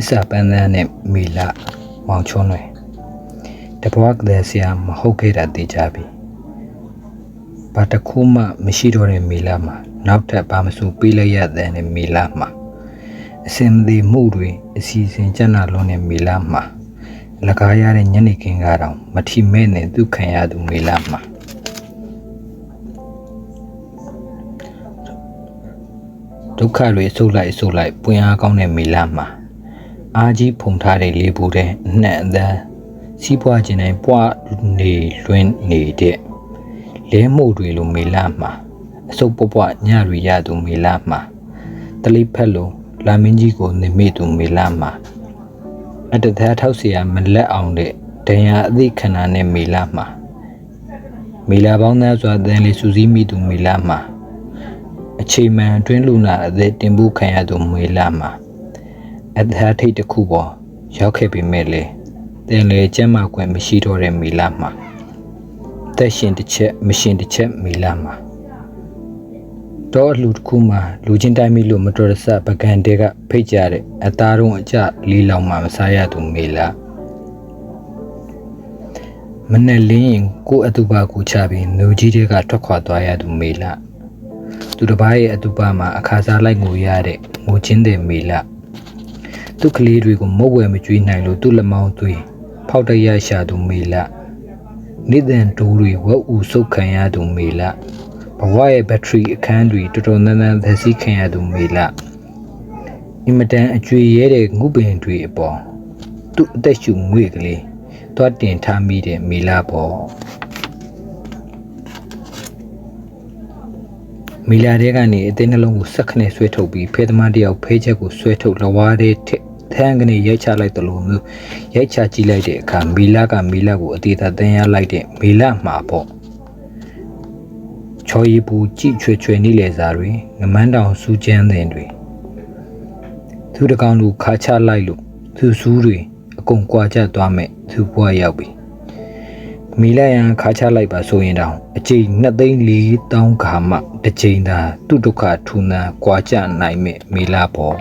စ္စာပန်းသန်းနဲ့မေလမောင်ချုံးတွေတဘွားကလေးဆရာမဟုတ်ခဲ့တာသိကြပြီဘာတစ်ခုမှမရှိတော့တဲ့မေလမှာနောက်ထပ်ဘာမဆိုပေးလိုက်ရတဲ့မေလမှာအစင်မသေးမှုတွေအစီအစဉ်ကြက်နာလုံးတဲ့မေလမှာလကားရတဲ့ညနေခင်းကတော့မထီမဲ့နဲ့သူခံရသူမေလမှာဒုက္ခတွေဆုပ်လိုက်ဆုပ်လိုက်ပွင့်အားကောင်းတဲ့မေလမှာ အားကြီးဖုန်ထားတဲ့လေးဘူးတဲ့အနှံ့အသန်းစီးပွားခြင်းတိုင်းပွားနေလွင်နေတဲ့လဲမှုတွေလိုမေလာမှာအစုပ်ပွားပွားညရီရသူမေလာမှာတလိဖက်လိုလာမင်းကြီးကိုနေမိသူမေလာမှာအတသားထောက်เสียမလက်အောင်တဲ့ဒဏ်ရာအသိခန္ဓာနဲ့မေလာမှာမေလာပေါင်းသားစွာတန်လေးစူးစီးမိသူမေလာမှာအချိန်မှန်အတွင်းလူနာအသက်တင်ဖို့ခံရသူမေလာမှာ အသက်ထိတ်တစ်ခုပေါ်ရောက်ခဲ့ပေမဲ့လေတင်လေကျမ်းမာခွင့်မရှိတော့တဲ့မီလာမှာတက်ရှင်တစ်ချက်မရှင်တစ်ချက်မီလာမှာတော့အလူတစ်ခုမှာလူချင်းတိုင်းမိလို့မတော်တဆပကံတဲကဖိတ်ကြတဲ့အသားတုံးအကြလေးလောင်မှမစားရသူမီလာမနဲ့လင်းရင်ကိုယ်အတူပါကိုချပြီးနှုတ်ကြီးတွေကထွက်ခွာသွားရသူမီလာသူတစ်ပါးရဲ့အတူပါမှာအခါစားလိုက်ငိုရတဲ့ငိုချင်းတဲ့မီလာ သူ့ကလေးတွေကိုမုတ်ဝဲမကြွေးနိုင်လို့သူ့လက်မောင်းသွေးဖောက်တရရှာသူမေလနေတန်တိုးတွေဝက်ဥဆုတ်ခံရသူမေလဘဝရဲ့ဘက်ထရီအခန်းတွေတော်တော်နန်းနန်းသက်စီးခံရသူမေလအင်မတန်အကျွေရဲတဲ့ငုပင်တွေအပေါ်သူ့အသက်ရှူငွေကလေးတွားတင်ထားမိတဲ့မေလပေါ်မီလာတဲ့ကနေအသေးနှလုံးကိုစက်ခနဲ့ဆွဲထုတ်ပြီးဖဲသမားတယောက်ဖဲချက်ကိုဆွဲထုတ်လဝါးတဲ့ထက် ထန်းကနေရိုက်ချလိုက်တယ်လို့မျိုးရိုက်ချကြည့်လိုက်တဲ့အခါမီလာကမီလာကိုအသေးသာတင်ရလိုက်တဲ့မီလာမှာပေါ့ချော်ရီပူကြည့်ချွေချွေနေလေစားတွေငမန်းတောင်စူးကျန်းတဲ့တွေသူတကောင်လူခါချလိုက်လို့သူစူးတွေအကုန်ကွာကျသွားမဲ့သူဘွားရောက်ပြီမီလာရန်ခါချလိုက်ပါဆိုရင်တောင်အချိန်2သိန်း4တောင်းခါမှတစ်ချိန်သာသူ့ဒုက္ခထူနန်းကွာကျနိုင်မဲ့မီလာပေါ်